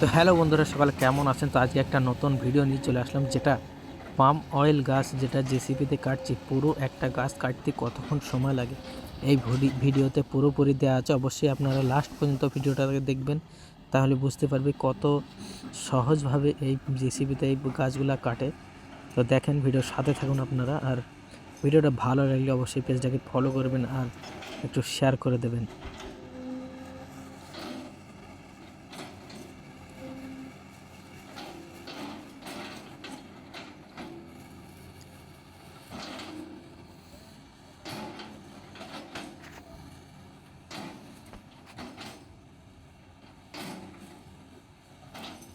তো হ্যালো বন্ধুরা, সকালে কেমন আছেন? তো আজকে একটা নতুন ভিডিও নিয়ে চলে আসলাম, যেটা পাম অয়েল গাছ, যেটা জেসিপিতে কাটছি। পুরো একটা গাছ কাটতে কতক্ষণ সময় লাগে? এই ভিডি- ভিডিওতে পুরোপুরি দেওয়া আছে। অবশ্যই আপনারা লাস্ট পর্যন্ত ভিডিওটাকে দেখবেন, তাহলে বুঝতে পারবে কত সহজভাবে এই জেসিপিতে এই গাছগুলো কাটে। তো দেখেন ভিডিও সাথে থাকুন আপনারা, আর ভিডিওটা ভালো লাগলে অবশ্যই পেজটাকে ফলো করবেন আর একটু শেয়ার করে দেবেন।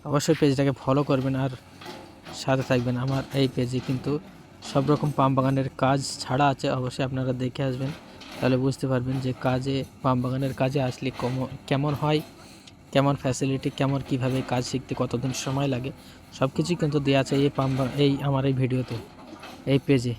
অবশ্যই পেজটাকে ফলো করবেন আর সাথে থাকবেন আমার এই পেজে। কিন্তু সব রকম পাম বাগানের কাজ ছাড়া আছে, অবশ্যই আপনারা দেখে আসবেন। তাহলে বুঝতে পারবেন যে কাজে, পাম বাগানের কাজে আসলে কম- কেমন হয়, কেমন ফ্যাসিলিটি কেমন কীভাবে কাজ শিখতে কতদিন সময় লাগে সব কিছুই কিন্তু দেওয়া আছে এই পাম এই আমার এই ভিডিওতে, এই পেজে।